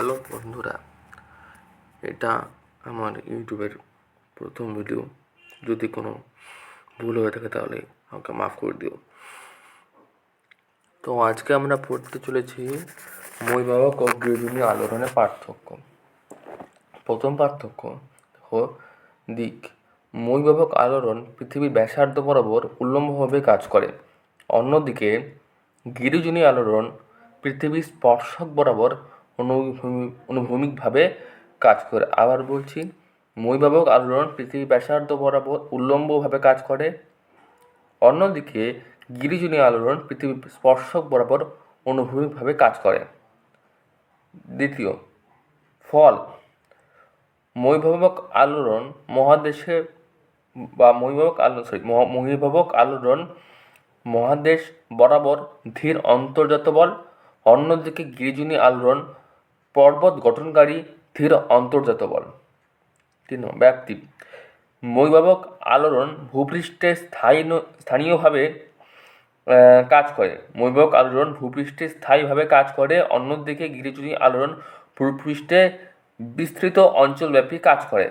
Hello বন্ধুরা, এটা আমার ইউটিউবের প্রথম ভিডিও। যদি কোনো ভুল হয়ে থাকে তাহলে আমাকে মাফ করে দিও। তো আজকে আমরা পড়তে চলেছি মহিভাবক ও গৃহিণী আলোড়নের পার্থক্য। প্রথম পার্থক্য হো দিক। মহিভাবক আলোড়ন পৃথিবীর ব্যাসার্ধ বরাবর উল্লম্বভাবে কাজ করে। অন্যদিকে গিরিজনী আলোড়ন পৃথিবীর স্পর্শক বরাবর অনুভূমিকভাবে কাজ করে। আবার বলছি মহিভাবক আলোড়ন পৃথিবীর ব্যাসার্ধ বরাবর উল্লম্বভাবে কাজ করে। অন্যদিকে গিরিজনী আলোড়ন পৃথিবীর স্পর্শক বরাবর অনুভূমিকভাবে কাজ করে। দ্বিতীয়, ফল। মহিভাবক আলোড়ন মহাদেশে বা মহিভাবক আলো সরি মহিভাবক আলোড়ন মহাদেশ বরাবর ধীর অন্তর্জাত বল অন্যদিকে গিরিজনী আলোড়ন পর্বত গঠনকারী ধীর অন্তর্জাত বল তিন ব্যাপ্তি মহিভাবক আলোড়ন ভূপৃষ্ঠে স্থায়ী স্থানীয়ভাবে কাজ করে। মহিভাবক আলোড়ন ভূপৃষ্ঠে স্থায়ীভাবে কাজ করে, অন্যদিকে গিরিজনী আলোড়ন ভূপৃষ্ঠে বিস্তৃত অঞ্চলব্যাপী কাজ করে।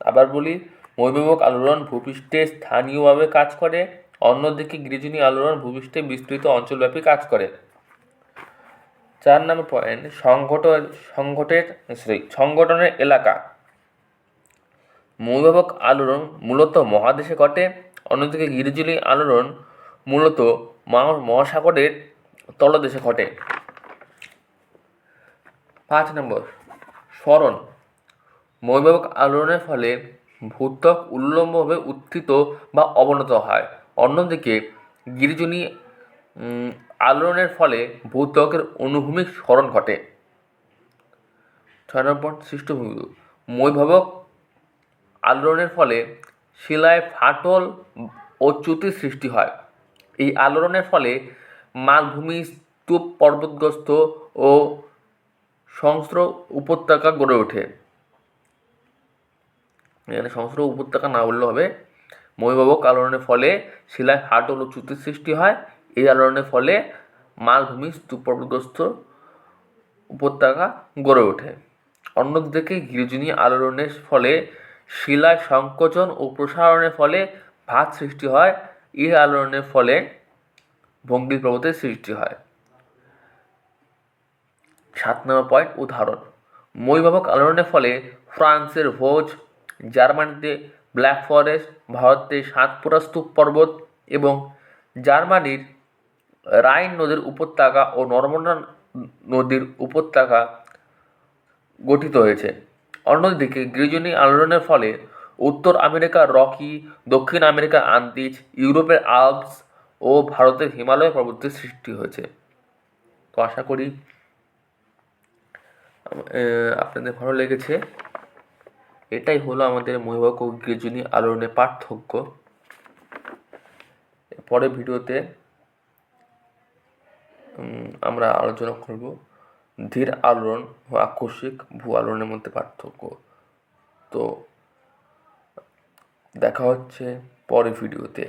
আবার বলি মহিভাবক আলোড়ন ভূপৃষ্ঠে স্থানীয়ভাবে কাজ করে, অন্যদিকে গিরিজনী আলোড়ন ভূপৃষ্ঠে বিস্তৃত অঞ্চলব্যাপী কাজ করে। চার নম্বর পয়েন্ট সংগঠন, সংগঠের সরি সংগঠনের এলাকা। মহিভাবক আলোড়ন মূলত মহাদেশে ঘটে, অন্যদিকে গিরিজনী আলোড়ন মূলত মহাসাগরের তলদেশে ঘটে। পাঁচ নম্বর, স্মরণ। মহিভাবক আলোড়নের ফলে ভূত্বক উল্লম্বভাবে উত্থিত বা অবনত হয়। অন্যদিকে গিরিজনী আলোড়নের ফলে ভূত্বকের অনুভূমিক স্মরণ ঘটে। ছয় নম্বর সৃষ্টভূমি মহিভাবক আলোড়নের ফলে শিলায় ফাটল ও চ্যুতির সৃষ্টি হয়। এই আলোড়নের ফলে মালভূমি স্তূপ পর্বতগ্রস্ত ও সংস্র উপত্যকা গড়ে ওঠে। এখানে সংস্র উপত্যকা না বললে হবে। মহিভাবক আলোড়নের ফলে শিলায় ফাটল ও চ্যুতির সৃষ্টি হয়। এই আলোড়নের ফলে মালভূমি স্তূপ পর্বতগ্রস্ত উপত্যকা গড়ে ওঠে। অন্যদিকে গিরিজনী আলোড়নের ফলে শিলায় সংকোচন ও প্রসারণের ফলে ভাত সৃষ্টি হয়। এই আলোড়নের ফলে ভঙ্গির পর্বতের সৃষ্টি হয়। সাত নম্বর পয়েন্ট, উদাহরণ। মহিভাবক আলোড়নের ফলে ফ্রান্সের ভোজ, জার্মানিতে ব্ল্যাক ফরেস্ট, ভারতে সাতপুরা স্তূপ পর্বত এবং জার্মানির রাইন নদীর উপত্যকা ও নর্মদা নদীর উপত্যকা গঠিত হয়েছে। অন্যদিকে গিরিজনী আলোড়নের ফলে উত্তর আমেরিকার রকি, দক্ষিণ আমেরিকার আন্দিজ, ইউরোপের আল্পস ও ভারতের হিমালয় পর্বতের সৃষ্টি হয়েছে। তো আশা করি আপনাদের ভালো লেগেছে। এটাই হলো আমাদের মহিবাক ও গিরিজনী আলোড়নের পার্থক্য। পরের ভিডিওতে আমরা আলোচনা করব ধীর আলোড়ন ও আকস্মিক ভূ আলোড়নের মধ্যে পার্থক্য। তো দেখা হচ্ছে পরের ভিডিওতে।